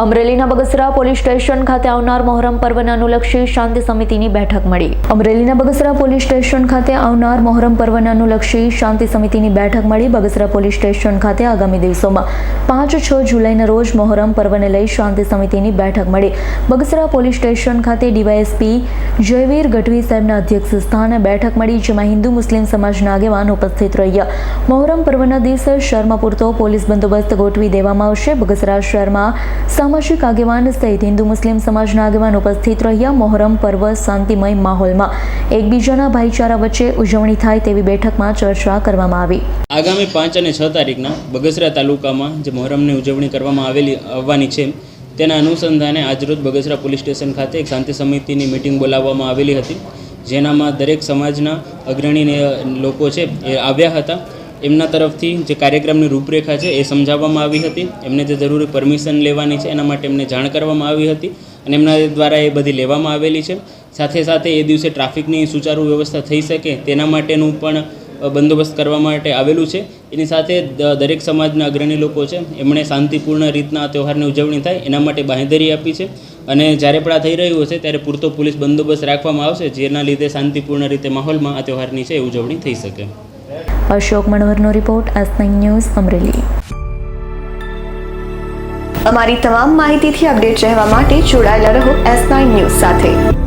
અમરેલીના Bagasara police station ખાતે આવનાર મોહરમ પર્વને અનુલક્ષી શાંતિ સમિતિની બેઠક મળી. અમરેલીના બગસરા પોલીસ સ્ટેશન ખાતે આવનાર મોહરમ પર્વને અનુલક્ષી શાંતિ સમિતિની બેઠક મળી બગસરા પોલીસ સ્ટેશન ખાતે આગામી દિવસોમાં. પાંચ છ જુલાઈના રોજ મોહરમ પર્વને લઈ શાંતિ સમિતિની બેઠક મળી. બગસરા પોલીસ સ્ટેશન ખાતે ડીવાયએસપી જયવીર ગઢવી સાહેબના અધ્યક્ષ સ્થાને બેઠક મળી, જેમાં હિન્દુ મુસ્લિમ સમાજના આગેવાન ઉપસ્થિત રહ્યા. મોહરમ પર્વના દિવસે શહેરમાં પૂરતો પોલીસ બંદોબસ્ત ગોઠવી દેવામાં આવશે. બગસરા શહેરમાં સામાજિક આગેવાન સહિત હિન્દુ મુસ્લિમ સમાજના આગેવાન ઉપસ્થિત રહ્યા મોહરમ પર્વ શાંતિમય માહોલમાં. એકબીજાના ભાઈચારા વચ્ચે ઉજવણી થાય તેવી બેઠકમાં ચર્ચા કરવામાં આવી. આગામી પાંચ અને છ તારીખના બગસરા તાલુકામાં જે મોહરમની ઉજવણી કરવામાં આવેલી, આવવાની છે. તેના અનુસંધાને આજરોજ બગસરા પોલીસ સ્ટેશન ખાતે એક શાંતિ સમિતિની મિટિંગ બોલાવવામાં આવેલી હતી, જેનામાં દરેક સમાજના અગ્રણી લોકો છે એ આવ્યા હતા. એમના તરફથી જે કાર્યક્રમની રૂપરેખા છે એ સમજાવવામાં આવી હતી. એમને જે જરૂરી પરમિશન લેવાની છે એના માટે એમને જાણ કરવામાં આવી હતી અને એમના દ્વારા એ બધી લેવામાં આવેલી છે. સાથે સાથે એ દિવસે ટ્રાફિકની સુચારુ વ્યવસ્થા થઈ શકે તેના માટેનું પણ બંદોબસ્ત કરવા માટે આવેલું છે. એની સાથે દરેક સમાજના અગ્રણી લોકો છે એમણે શાંતિપૂર્ણ રીતના આ તહેવારની ઉજવણી થાય એના માટે બાંહેધરી આપી છે. અને જ્યારે પણ આ થઈ રહ્યું હશે ત્યારે પૂરતો પોલીસ બંદોબસ્ત રાખવામાં આવશે જેના લીધે શાંતિપૂર્ણ રીતે માહોલમાં આ તહેવારની છે એ ઉજવણી થઈ શકે. અશોક મનોહરનો રિપોર્ટ નાઇન ન્યૂઝ અમરેલી. અમારી તમામ માહિતીથી અપડેટ રહેવા માટે જોડાયેલા રહો એસ નાઇન ન્યૂઝ સાથે.